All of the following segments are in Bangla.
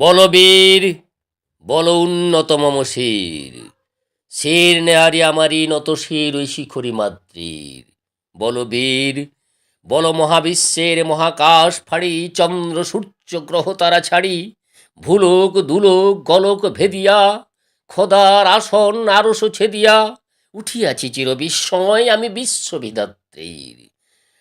বলবীর বল উন্নত মম শির শির নেহারি আমারই নত শির ওই শিখরি মাতৃর। বলবীর বল মহাবিশ্বের মহাকাশ ফাড়ি, চন্দ্র সূর্য গ্রহ তারা ছাড়ি। ভুলোক, দুলোক, গলক ভেদিয়া, খোদার আসন আরস ছেদিয়া। উঠিয়াছি চির বিস্ময় আমি বিশ্ববিধাত্রীর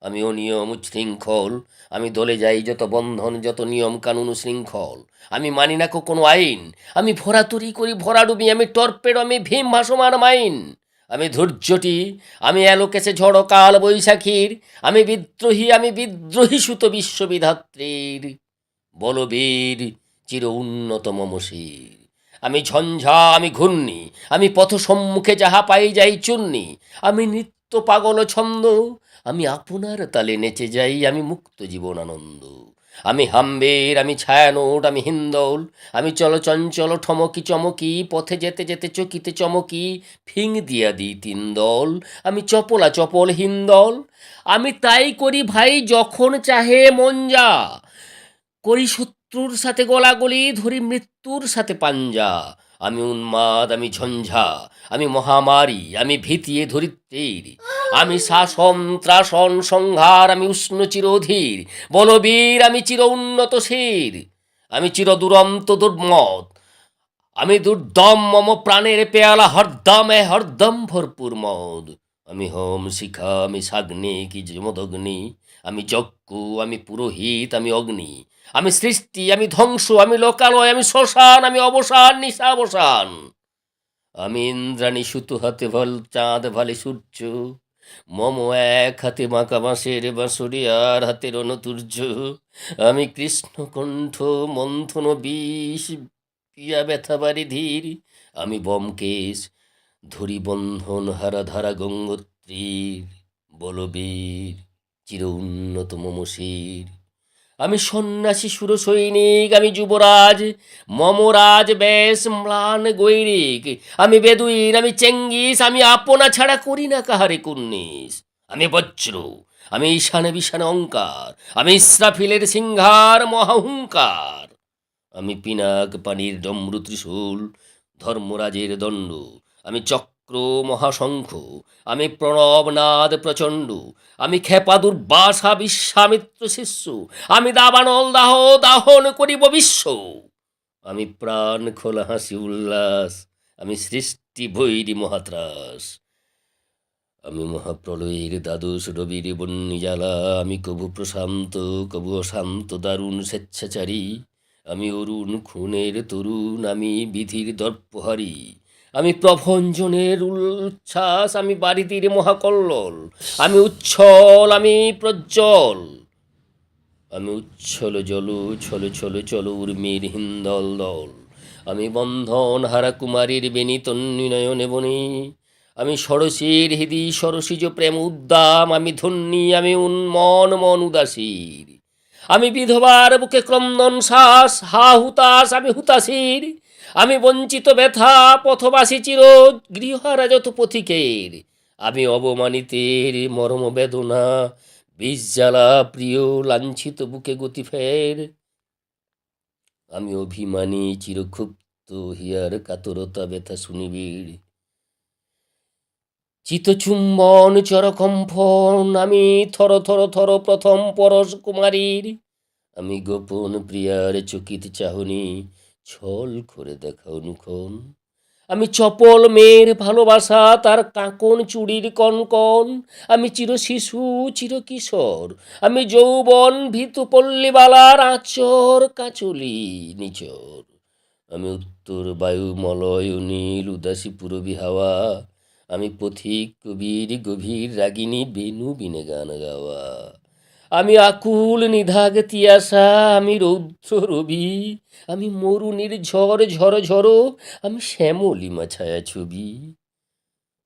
আমি অনিয়ম উচ্ছৃঙ্খল। আমি দলে যাই যত বন্ধন, যত নিয়ম কানুন শৃঙ্খল। আমি মানি না কোনো আইন। আমি ভরাতুরি করি ভরাডুবি, আমি টর্পেডো, আমি ভীম, ভাসমান মাইন। আমি ধৈর্যটি, আমি অ্যালোকেছে ঝড় কাল বৈশাখীর। আমি বিদ্রোহী আমি বিদ্রোহী সুত বিশ্ববিধাত্রীর। বলবীর, চির উন্নত মমশির আমি ঝঞ্ঝা, আমি ঘূর্ণি। আমি পথ সম্মুখে যাহা পাই যাই চূর্ণি। আমি নিত্য পাগল ছন্দ। আমি আপনার তালে নেচে যাই, আমি মুক্ত জীবন আনন্দ। আমি হাম্বের, আমি ছায়ানোট, আমি হিন্দল। আমি চল চঞ্চল, ঠমকি চমকি, পথে যেতে যেতে চকিতে চমকি, ফিং দিয়া দিই তিন দল। আমি চপলা চপল হিন্দল। আমি তাই করি ভাই যখন চাহে মন যা। করি শত্রুর সাথে গলাগলি, ধরি মৃত্যুর সাথে পাঞ্জা। আমি উন্মাদ, আমি ঝঞ্ঝা, আমি মহামারী, আমি ভীতিয়ে ধরিত্রীর। আমি শাসন, ত্রাসন, সংহার, আমি উষ্ণ চিরধীর বলবীর আমি চির উন্নত শির। আমি চির দুরন্ত দুর্মত আমি দুর্দম, মম প্রাণের পেয়ালা হরদমে হরদম ভরপুর মদ। আমি হোম শিখা, আমি সাগ্নি, কি যমদগ্নি আমি যজ্ঞ আমি পুরোহিত, আমি অগ্নি। আমি সৃষ্টি, আমি ধ্বংস, আমি লোকালয়, আমি শ্মশান, আমি অবসান নিশাবসান আমি ইন্দ্রাণী সুতো হাতে ভালো, চাঁদ ভালে সূর্য। মম এক হাতে মাকা বাঁশের বাঁশরি, আর হাতের অনতুর্য। আমি কৃষ্ণকণ্ঠ, মন্থন, বিষ, পিয়া ব্যথা বাড়ি ধীর আমি বমকেশ ধরি বন্ধন হারা ধারা গঙ্গোত্রীর বলবীর চির উন্নত মমশির আমি সন্ন্যাসী সুর সৈনিক আমি যুবরাজ মমরাজ বেশ ম্লান গৈরিক। আমি বেদুইন, আমি চেঙ্গিস, আমি আপনা ছাড়া করি না কাহারে কুন্নিস। আমি বজ্র, আমি ঈশানে বিশানে অঙ্কার, আমি ইসরাফিলের সিংহার মহাহুঙ্কার। আমি পিনাক পানির ডমরু ত্রিশূল, ধর্মরাজের দণ্ড আমি চক্র মহাশঙ্খ, আমি প্রণবনাদ প্রচণ্ড, আমি খেপা দুর্বাসা বিশ্বামিত্র শিষ্য, আমি দাবানল দাহ দাহন করিব বিশ্ব। আমি প্রাণ খোলা হাসি উল্লাস, আমি সৃষ্টি ভৈরি মহাত্রাস। আমি মহাপ্রলয়ের দ্বাদশ রবির বন্যি জ্বালা, আমি কবু প্রশান্ত, কবু অশান্ত দারুণ স্বেচ্ছাচারী। আমি অরুণ খুনের তরুণ, আমি বিধির দর্পহারী। আমি প্রভঞ্জনের উচ্ছ্বাস, আমি বাড়িতির মহাকল্লোল, আমি উচ্ছল আমি প্রজ্জ্বল। আমি উচ্ছল জল, ছল ছল, চল, উর্মির হিন্দল দল। আমি বন্ধন হারা কুমারীর বেনি তন্নি নয়নে বনি আমি সরসীর হৃদি সরসীজ প্রেম উদ্দাম, আমি ধন্যী, আমি উন্মন, মন উদাসীর। আমি বিধবার বুকে ক্রন্দন শ্বাস হা হুতাস, আমি হুতাসীর। আমি বঞ্চিত ব্যথা, পথবাসী চির গৃহহারা যত পথিকের আমি অবমানিতের মরম বেদনা, বিষ প্রিয় লাঞ্ছিত বুকে গতি ফের। আমি অভিমানী চিরক্ষুপ্ত হিয়ার কাতরতা, ব্যথা শুনিবিড় চিতচুম্বন চরকম্ফন আমি থর থর থর প্রথম পরশ কুমারীর। আমি গোপন প্রিয়ার চকিত চাহনি ছল করে দেখা অনুক্ষণ আমি চপল মেয়ের ভালোবাসা, তার কাঁকন চুড়ির কনকন। আমি চির শিশু, চির কিশোর। আমি যৌবন ভীতু পল্লীবালার আচর কাচলি নিচর। আমি উত্তর বায়ু মলয়, নীল উদাসী পুরবী হাওয়া। আমি পথিক কবির গভীর রাগিনী বেনু বিনে গান গাওয়া। আমি আকুল নিধাগ তিয়াসা, আমি রৌদ্র রবি, আমি মরুনির ঝড় ঝড় ঝড়, আমি শ্যামলিমা ছায়া ছবি।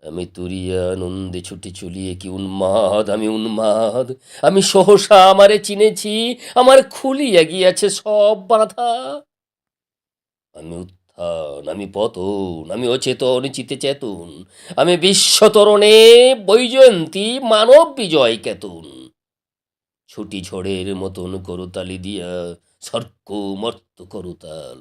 আমি তুরিয়া আনন্দে ছুটে চলিয়ে কি উন্মাদ, আমি উন্মাদ। আমি সহসা আমারে চিনেছি, আমার খুলিয়া গিয়াছে সব বাধা। আমি উত্থান, আমি পতন, আমি অচেতন, চিতে চেতন। আমি বিশ্বতরণে বৈজয়ন্তী, মানব বিজয় কেতন। ছুটি ঝড়ের মতন করতালি দিয়া সর্ক মর্ত করতাল।